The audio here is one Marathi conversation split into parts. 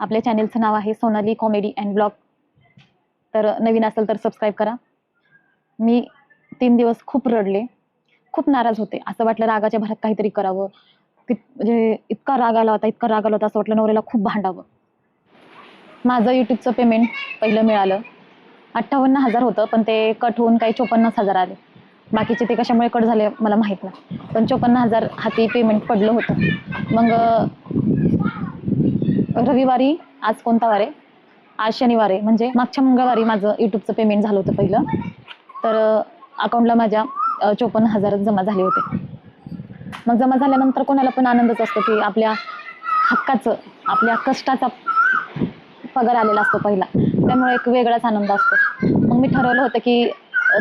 आपल्या चॅनेलचं नाव आहे सोनाली कॉमेडी अँड ब्लॉग तर नवीन असेल तर सबस्क्राईब करा. मी तीन दिवस खूप रडले. खूप नाराज होते. असं वाटलं रागाच्या भरात काहीतरी करावं. की म्हणजे इतका राग आला होता इतका राग आला होता असं वाटलं नवऱ्याला खूप भांडावं. माझं यूट्यूबचं पेमेंट पहिलं मिळालं. अठ्ठावन्न हजार होतं पण ते कट होऊन काही चोपन्नच हजार आले. बाकीचे ते कशामुळे कट झाले मला माहीत नाही. पण चोपन्न हजार हाती पेमेंट पडलं होतं. मग रविवारी आज कोणता वार आहे? आज शनिवार आहे. म्हणजे मागच्या मंगळवारी माझं यूट्यूबचं पेमेंट झालं होतं पहिलं. तर अकाउंटला माझ्या चोपन्न हजार जमा झाले होते. मग जमा झाल्यानंतर कोणाला पण आनंदच असतो की आपल्या हक्काचं आपल्या कष्टाचा पगार आलेला असतो पहिला. त्यामुळे एक वेगळाच आनंद असतो. मग मी ठरवलं होतं की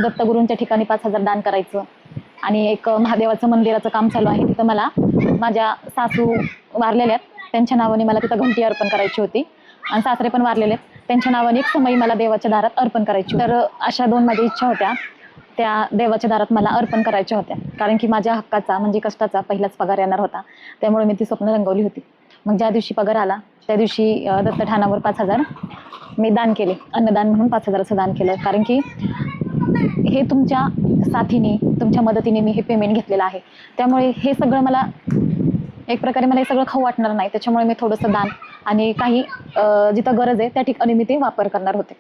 दत्तगुरूंच्या ठिकाणी पाच हजार दान करायचं. आणि एक महादेवाचं मंदिराचं काम चालू आहे. तिथं मला माझ्या सासू वारलेल्या आहेत. त्यांच्या नावाने मला तिथं घंटी अर्पण करायची होती. आणि सासरे पण वारलेले त्यांच्या नावाने एक समयी मला देवाच्या दारात अर्पण करायची तर अशा दोन माझ्या इच्छा होत्या. त्या देवाच्या दारात मला अर्पण करायच्या होत्या. कारण की माझ्या हक्काचा म्हणजे कष्टाचा पहिलाच पगार येणार होता. त्यामुळे मी ती स्वप्न रंगवली होती. मग ज्या दिवशी पगार आला त्या दिवशी दत्त दत्तठाणावर पाच हजार मी दान केले. अन्नदान म्हणून पाच हजाराचं दान केलं. कारण की हे तुमच्या साथीने तुमच्या मदतीने मी हे पेमेंट घेतलेलं आहे. त्यामुळे हे सगळं मला एक प्रकारे मला हे सगळं खाऊ वाटणार नाही त्याच्यामुळे मी थोडंसं दान आणि काही जिथं गरज आहे त्या ठिकाणी मी ते वापर करणार होते.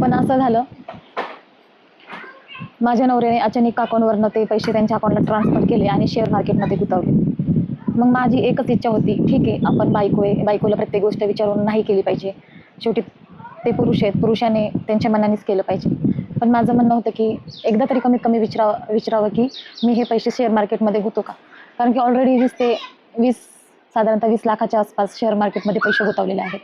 पण असं झालं माझ्या नवऱ्याने अचानक अकाउंटवरनं ते पैसे त्यांच्या अकाउंटला ट्रान्सफर केले आणि शेअर मार्केटमध्ये गुंतवले. मग माझी एकच इच्छा होती ठीक आहे आपण बायको आहे बायकोला प्रत्येक गोष्ट विचारून नाही केली पाहिजे. शेवटी ते पुरुष आहेत. पुरुषाने त्यांच्या मनानेच केलं पाहिजे. पण माझं म्हणणं होतं की एकदा तरी कमीत कमी विचारावं विचारावं की मी हे पैसे शेअर मार्केटमध्ये होतो का? कारण की ऑलरेडी वीस ते वीस साधारणतः वीस लाखाच्या आसपास शेअर मार्केटमध्ये पैसे गुंतवलेले आहेत.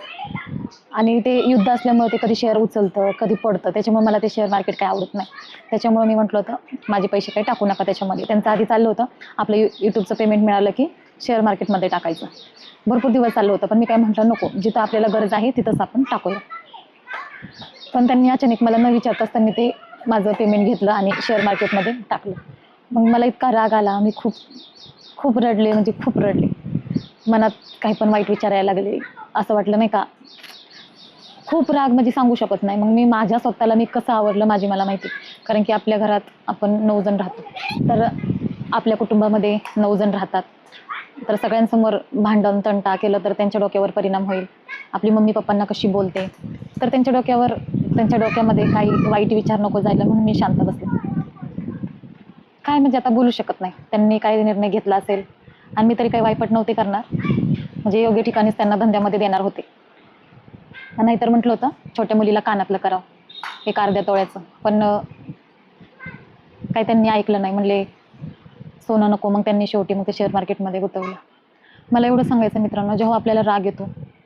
आणि ते युद्ध असल्यामुळे ते कधी शेअर उचलतं कधी पडतं त्याच्यामुळे मला ते शेअर मार्केट काही आवडत नाही. त्याच्यामुळे मी म्हटलं होतं माझे पैसे काही टाकू नका त्याच्यामध्ये. त्यांचं आधी चाललं होतं. आपलं यू यूट्यूबचं पेमेंट मिळालं की शेअर मार्केटमध्ये टाकायचं. भरपूर दिवस चाललं होतं पण मी काय म्हटलं नको जिथं आपल्याला गरज आहे तिथंच आपण टाकूया. पण त्यांनी अचानक मला न विचारताच त्यांनी ते माझं पेमेंट घेतलं आणि शेअर मार्केटमध्ये टाकलं. मग मला इतका राग आला मी खूप खूप रडले म्हणजे खूप रडले. मनात काही पण वाईट विचार यायला लागले. असं वाटलं नाही का? खूप राग म्हणजे सांगू शकत नाही. मग मी माझ्या स्वतःला मी कसं आवडलं माझी मला माहिती. कारण की आपल्या घरात आपण नऊ जण राहतो. तर आपल्या कुटुंबामध्ये नऊ जण राहतात. तर सगळ्यांसमोर भांडण तंटा केलं तर त्यांच्या डोक्यावर परिणाम होईल. आपली मम्मी पप्पांना कशी बोलते? तर त्यांच्या डोक्यावर त्यांच्या डोक्यामध्ये काही वाईट विचार नको जायला म्हणून मी शांत बसले. काय म्हणजे आता बोलू शकत नाही. त्यांनी काय निर्णय घेतला असेल आणि मी तरी काही वाईपट नव्हते करणार. म्हणजे योग्य ठिकाणीच त्यांना धंद्यामध्ये देणार होते. नाहीतर म्हटलं होतं छोट्या मुलीला कानातलं करावं. एक अर्ध्या तोळ्याचं. पण काही त्यांनी ऐकलं नाही. म्हणले सोनं नको मग त्यांनी शेवटी मग ते शेअर मार्केटमध्ये गुंतवलं. मला एवढं सांगायचं मित्रांनो जेव्हा आपल्याला राग येतो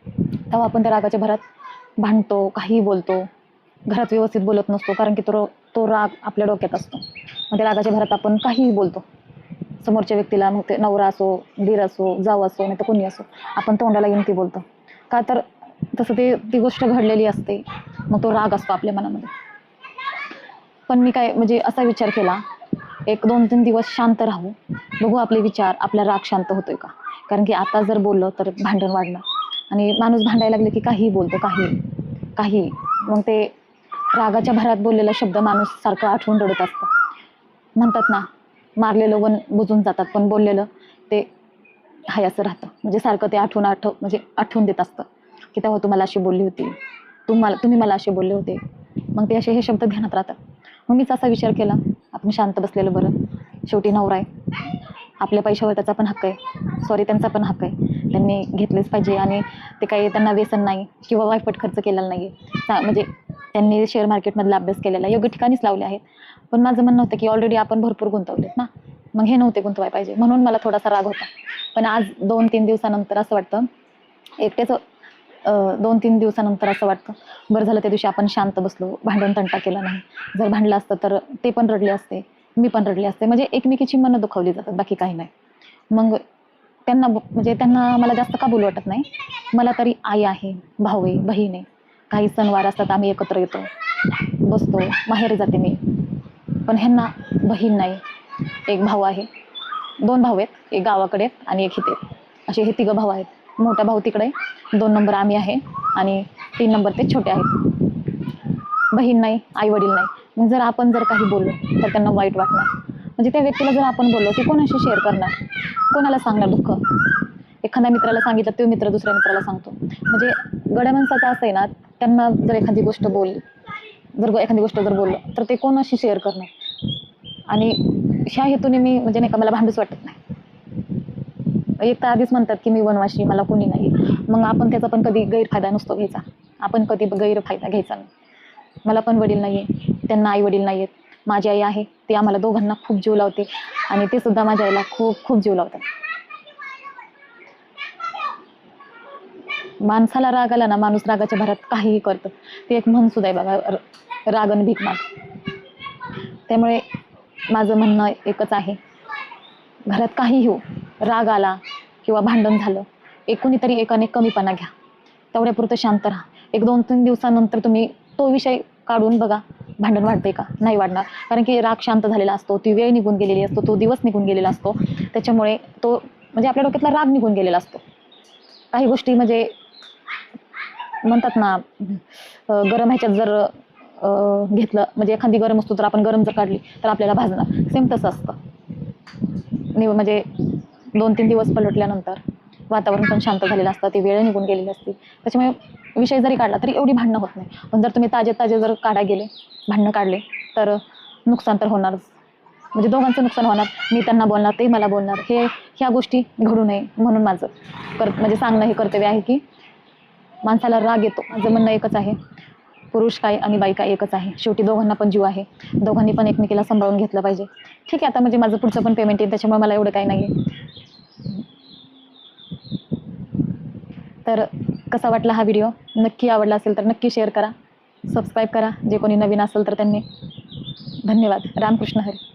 तेव्हा आपण त्या रागाच्या भरात भांडतो काहीही बोलतो घरात व्यवस्थित बोलत नसतो कारण की तो तो राग आपल्या डोक्यात असतो. मग त्या रागाच्या भरात आपण काहीही बोलतो. समोरच्या व्यक्तीला मग ते नवरा असो दीर असो जाऊ असो नाही तर कोणी असो आपण तोंडाला येऊन ती बोलतो. का तर तसं ते ती गोष्ट घडलेली असते. मग तो राग असतो आपल्या मनामध्ये. पण मी काय म्हणजे असा विचार केला एक दोन तीन दिवस शांत राहू. बघू आपले विचार आपला राग शांत होतोय का? कारण की आता जर बोललं तर भांडण वाढणार. आणि माणूस भांडायला लागले की काहीही बोलतो काही काही मग ते रागाच्या भरात बोललेला शब्द माणूस सारखं आठवून रडत असतं. म्हणतात ना मारलेलं वन बुजून जातात पण बोललेलं ते हाय असं राहतं. म्हणजे सारखं ते आठवून आठव म्हणजे आठवून देत असतं. की तेव्हा तुम्हाला अशी बोलली होती. तुम्हाला तुम्ही मला असे बोलले होते. मग ते असे हे शब्द ध्यानात राहतात. मग मीच असा विचार केला आपण शांत बसलेलं बरं. शेवटी नवरा आहे. आपल्या पैशावर त्याचा पण हक्क आहे. सॉरी त्यांचा पण हक्क आहे. त्यांनी घेतलेच पाहिजे आणि ते काही त्यांना व्यसन नाही किंवा वायपट खर्च केलेला नाही आहे म्हणजे त्यांनी शेअर मार्केटमधला अभ्यास केलेला योग्य ठिकाणीच लावले आहेत पण माझं म्हणणं होतं की ऑलरेडी आपण भरपूर गुंतवलेत ना. मग हे नव्हते गुंतवाय पाहिजे. म्हणून मला थोडासा राग होता. पण आज दोन तीन दिवसानंतर असं वाटतं एकटेच दोन तीन दिवसानंतर असं वाटतं बरं झालं त्या दिवशी आपण शांत बसलो भांडण तंटा केला नाही. जर भांडलं असतं तर ते पण रडले असते मी पण रडले असते. म्हणजे एकमेकीची मनं दुखावली जातात बाकी काही नाही. मग त्यांना ब- म्हणजे त्यांना मला जास्त का बोलू वाटत नाही. मला तरी आई आहे भाऊ आहे बहीण आहे. काही सणवार असतात आम्ही एकत्र येतो बसतो माहेर जाते मी. पण ह्यांना बहीण नाही एक भाऊ आहे. दोन भाऊ आहेत एक गावाकडे आहेत आणि एक इथे आहेत. असे हे तिघं भाऊ आहेत. मोठा भाऊ तिकडे दोन नंबर आम्ही आहे आणि तीन नंबर ते छोटे आहेत. बहीण नाही आई वडील नाही. मग जर आपण जर काही बोललो तर त्यांना वाईट वाटणार. म्हणजे त्या व्यक्तीला जर आपण बोललो ते कोणाशी शेअर करणार? कोणाला सांगणार दुःख? एखाद्या मित्राला सांगितलं तो मित्र दुसऱ्या मित्राला सांगतो. म्हणजे गड्या माणसाचं असं आहे ना त्यांना जर एखादी गोष्ट बोलली जर एखादी गोष्ट जर बोललं तर ते कोणाशी शेअर करणार? आणि ह्या हेतूने मी म्हणजे नाही का मला भांडूच वाटत नाही. एक तर आधीच म्हणतात की मी वनवाशी मला कोणी नाही. मग आपण त्याचा पण कधी गैरफायदा नसतो घ्यायचा. आपण कधी गैरफायदा घ्यायचा नाही. मला पण वडील नाही आहे त्यांना आई वडील नाही आहेत माझी आई आहे ती आम्हाला दोघांना खूप जीव लावते आणि ते सुद्धा माझ्या आईला खूप खूप जीव लावतात. माणसाला राग आला ना माणूस रागाच्या भरात काहीही करतं. ते एक म्हण सुद्धा आहे बघा रागन भीक माग. त्यामुळे माझं म्हणणं एकच आहे. घरात काही हो राग आला किंवा भांडण झालं एक कोणीतरी एकाने कमीपणा घ्या. तेवढ्यापुरतं शांत राहा. एक दोन तीन दिवसानंतर तुम्ही तो विषय काढून बघा भांडण वाढते का? नाही वाढणार. कारण की राग शांत झालेला असतो ती वेळ निघून गेलेली असतो तो दिवस निघून गेलेला असतो. त्याच्यामुळे तो म्हणजे आपल्या डोक्यातला राग निघून गेलेला असतो. काही गोष्टी म्हणजे म्हणतात ना गरम ह्याच्यात जर घेतलं म्हणजे एखादी गरम असतो तर आपण गरम जर काढली तर आपल्याला भाजणार. सेम तसं असतं. म्हणजे दोन तीन दिवस पलटल्यानंतर वातावरण पण शांत झालेलं असतं ती वेळ निघून गेलेली असते. त्याच्यामुळे विषय जरी काढला तरी एवढी भांडणं होत नाही. पण जर तुम्ही ताजे ताजे जर काढा गेले भांडणं काढले तर नुकसान तर होणारच म्हणजे दोघांचं नुकसान होणार. मी त्यांना बोलणार ते मला बोलणार. हे ह्या गोष्टी घडू नये म्हणून माझं कर म्हणजे सांगणं हे कर्तव्य आहे की माणसाला राग येतो. माझं म्हणणं एकच आहे पुरुष काय आणि बायका एकच आहे. शेवटी दोघांना पण जीव आहे. दोघांनी पण एकमेकीला सांभाळून घेतलं पाहिजे. ठीक आहे आता म्हणजे माझं पुढचं पण पेमेंट येईल त्याच्यामुळे मला एवढं काही नाही आहे तर कसा वाटला हा व्हिडिओ नक्की आवडला असेल तर नक्की शेअर करा. सबस्क्राईब करा. जे कोणी नवीन असेल तर त्यांनी. धन्यवाद. रामकृष्ण हरी.